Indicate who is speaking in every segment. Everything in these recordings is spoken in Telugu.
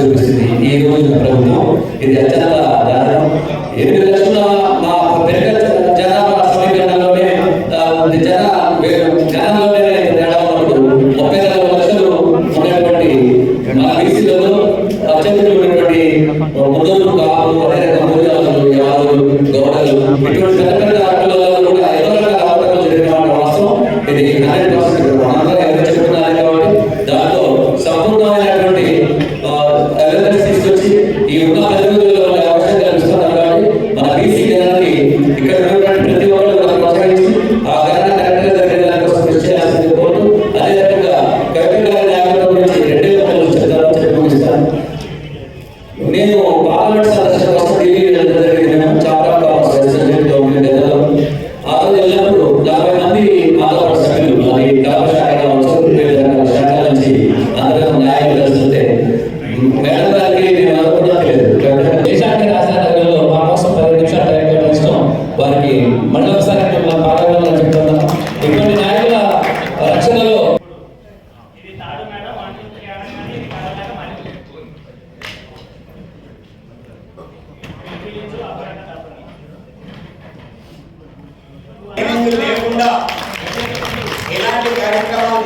Speaker 1: చూపిస్తుంది. ఈ రోజు ప్రభుత్వం ఇది అత్యంత ఎనిమిది లక్షల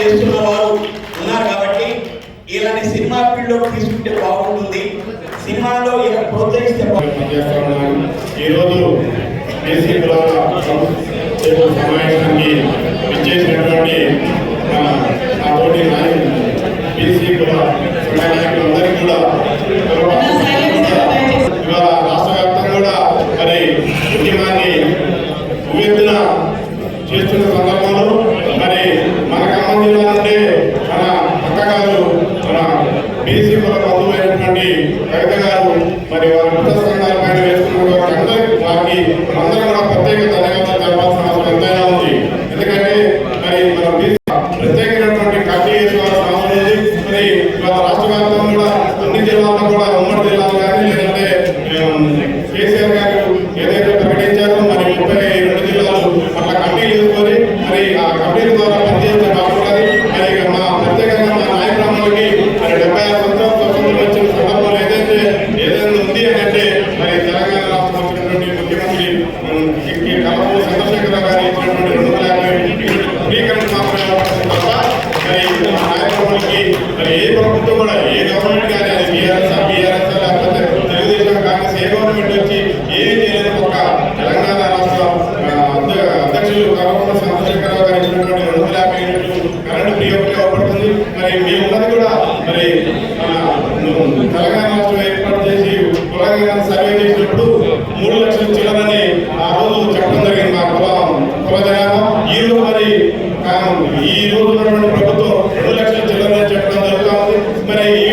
Speaker 2: తెలుసున్న వారు ఉన్నారు కాబట్టి ఇలాంటి సినిమా ఫీల్డ్ తీసుకుంటే బాగుంటుంది. సినిమాలో ఇలా ప్రోత్సహిస్తే
Speaker 3: ఈరోజు సమావేశానికి ఇచ్చేసినటువంటి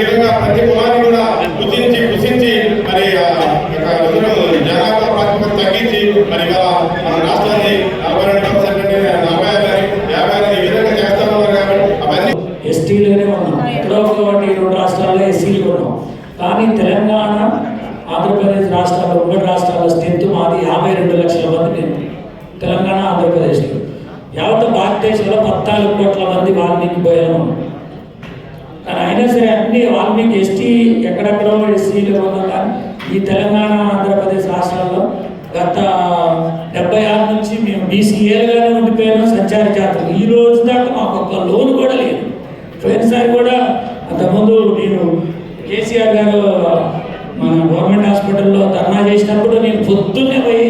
Speaker 3: విధంగా ప్రతి కుమారి కూడా కృషించి కృషించి మరి జనాభా తగ్గించి మరి మన రాష్ట్రాన్ని నలభై రెండు
Speaker 4: ఉన్నాం. ఎక్కడో ఒకటి రెండు రాష్ట్రాల్లో కానీ తెలంగాణ ఆంధ్రప్రదేశ్ రాష్ట్రాల్లో రెండు రాష్ట్రాల స్ట్రెంత్ మాది యాభై రెండు లక్షల మంది తెలంగాణ ఆంధ్రప్రదేశ్లో. యావత్ భారతదేశంలో పద్నాలుగు కోట్ల మీకు ఎస్టీ ఎక్కడెక్కడో ఎస్సీలు ఇవ్వకుండా ఈ తెలంగాణ ఆంధ్రప్రదేశ్ రాష్ట్రాల్లో గత డెబ్బై ఆరు నుంచి మేము బీసీ ఏళ్ళుగానే ఉండిపోయాము సంచార జాతర ఈ రోజు దాకా మాకు ఒక్క లోన్ కూడా లేదు. ఫ్రెండ్సారి కూడా అంతకుముందు నేను కేసీఆర్ గారు మన గవర్నమెంట్ హాస్పిటల్లో ధర్నా చేసినప్పుడు నేను పొద్దున్నే పోయి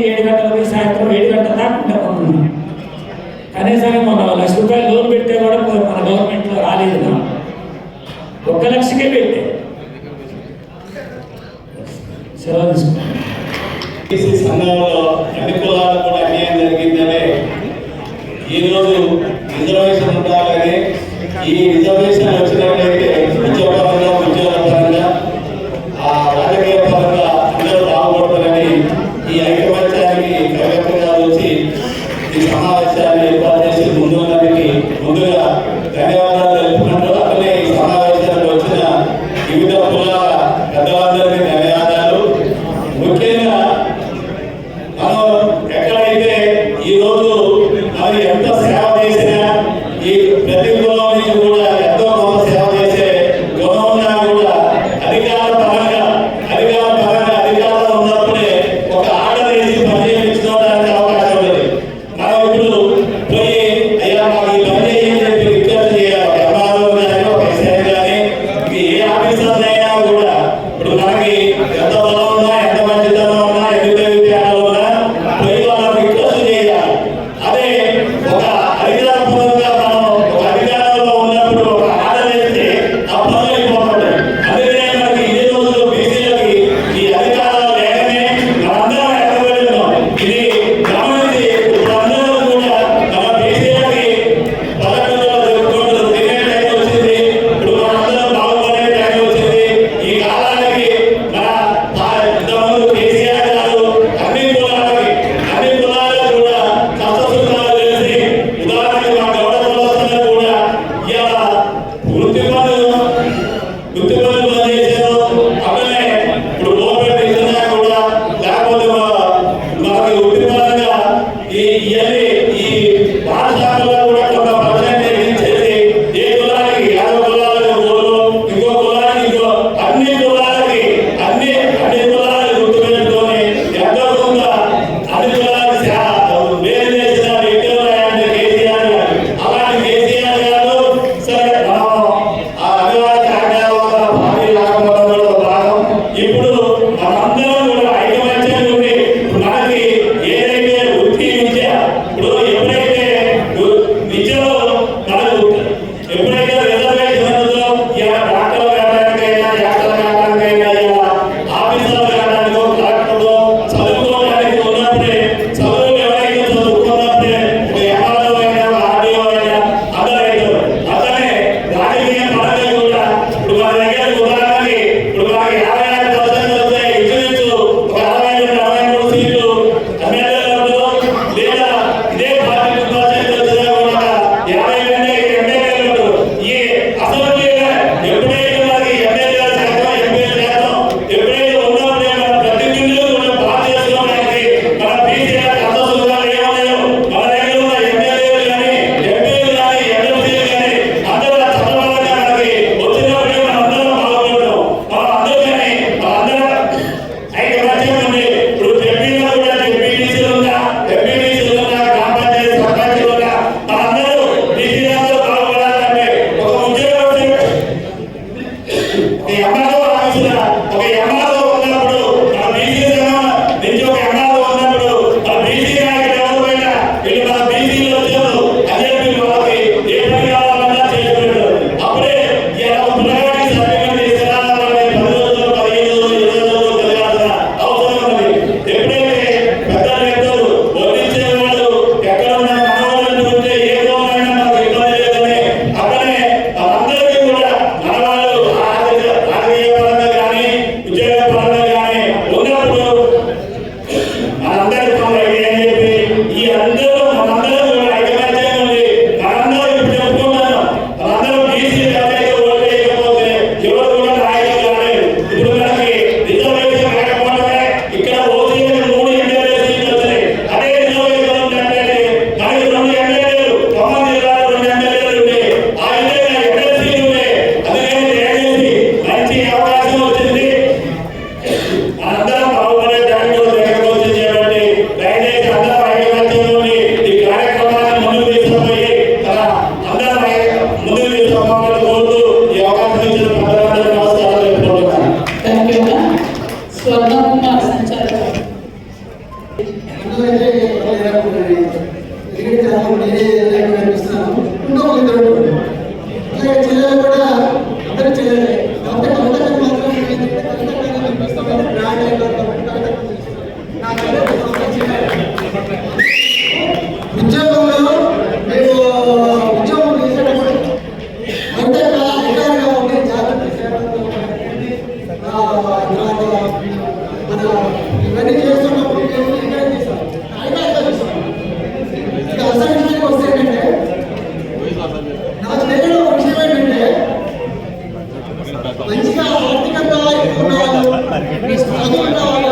Speaker 5: mulher. Nicht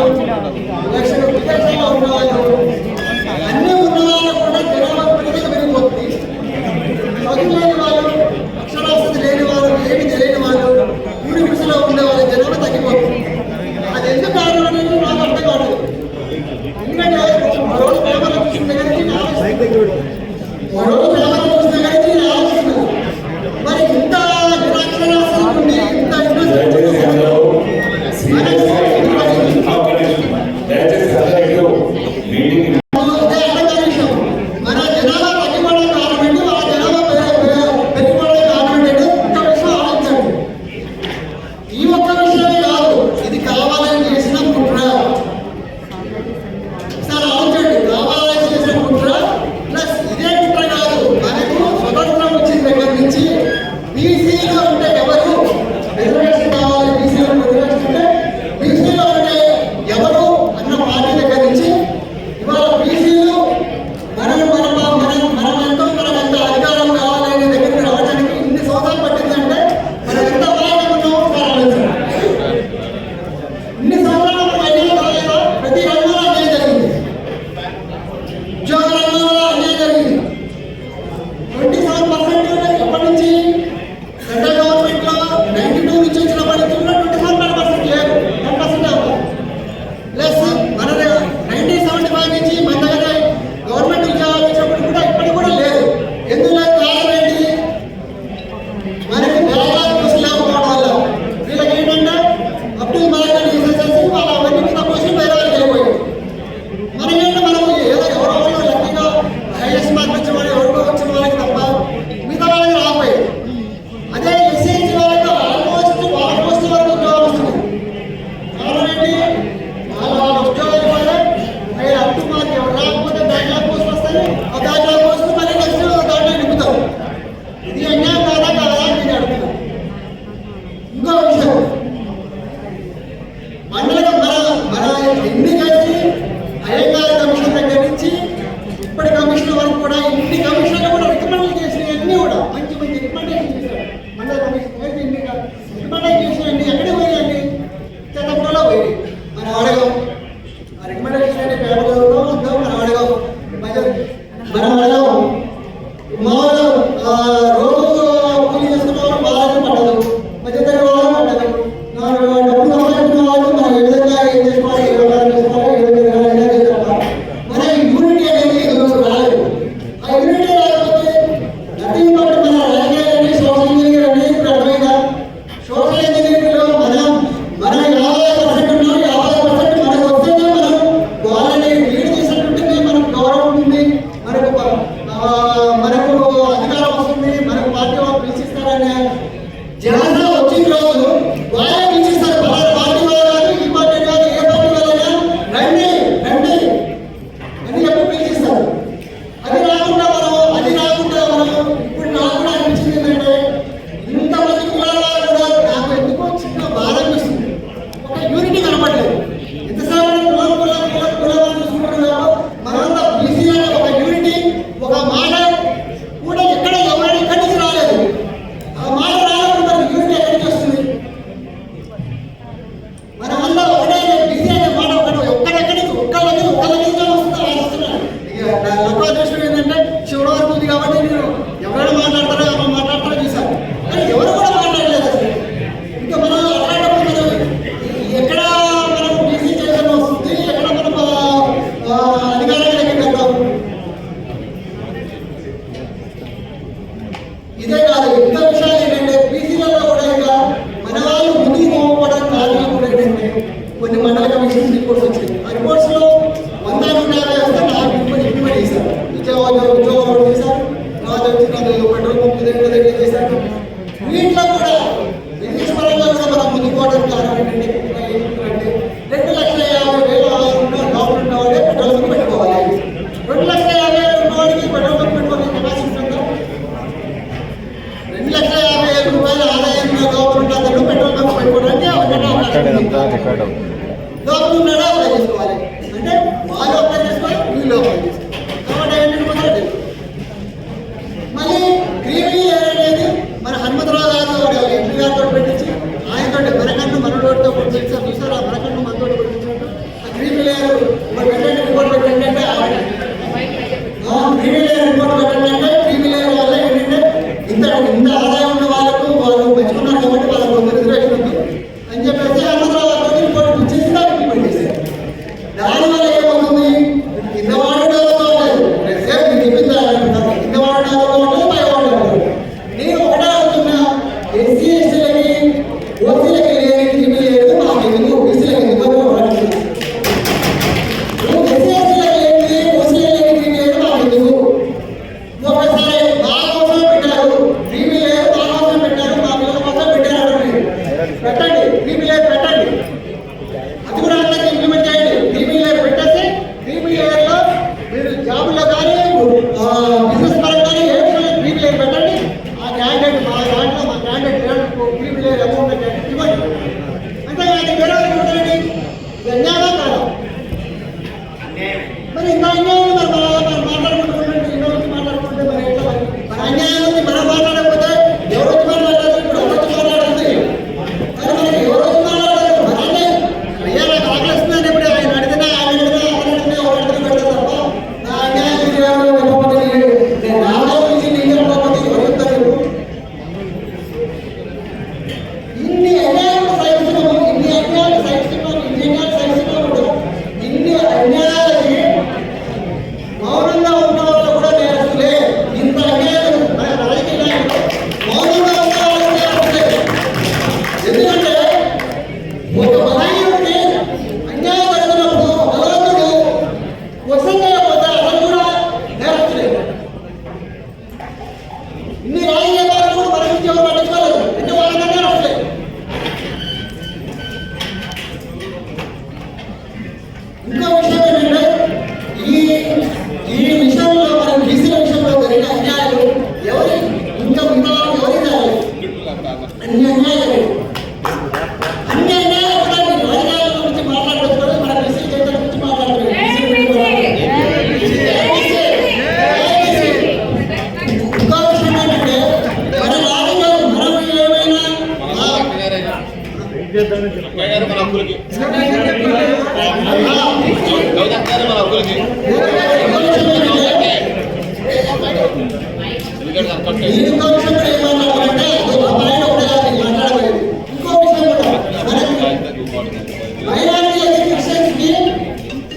Speaker 5: আল্লাহ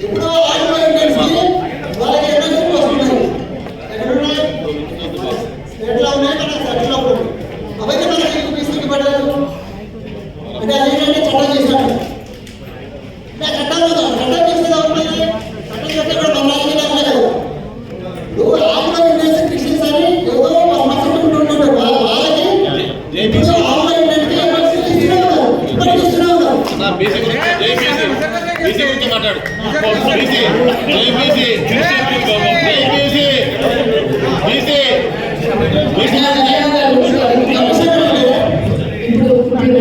Speaker 5: Oh! ఇప్పుడు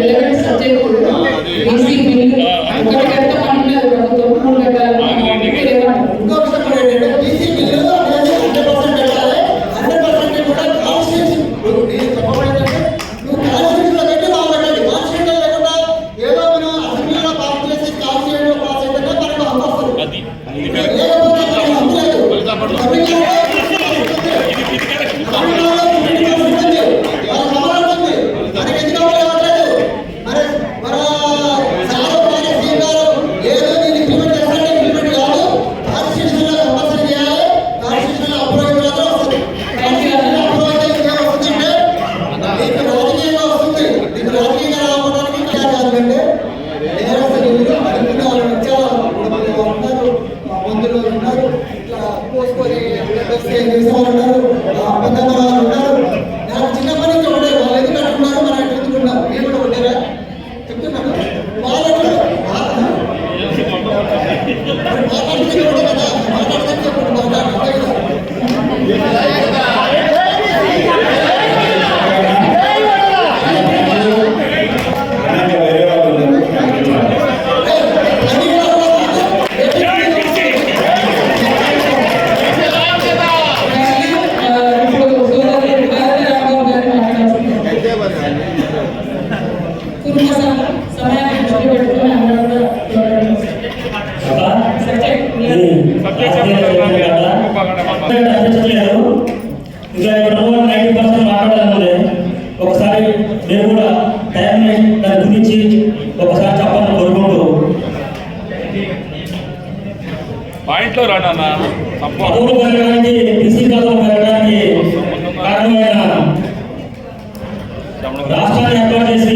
Speaker 6: రాష్ట్రాలు ఏర్పాటు చేసి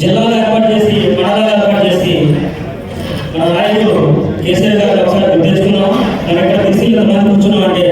Speaker 6: జిల్లాలు ఏర్పాటు చేసి మండలాలు ఏర్పాటు చేసి మన నాయకులు కేసీఆర్ గారు ఒకసారి గుర్తించుకున్నాం. మనం ఎక్కడ తీసుకెళ్ళి కూర్చున్నాం అంటే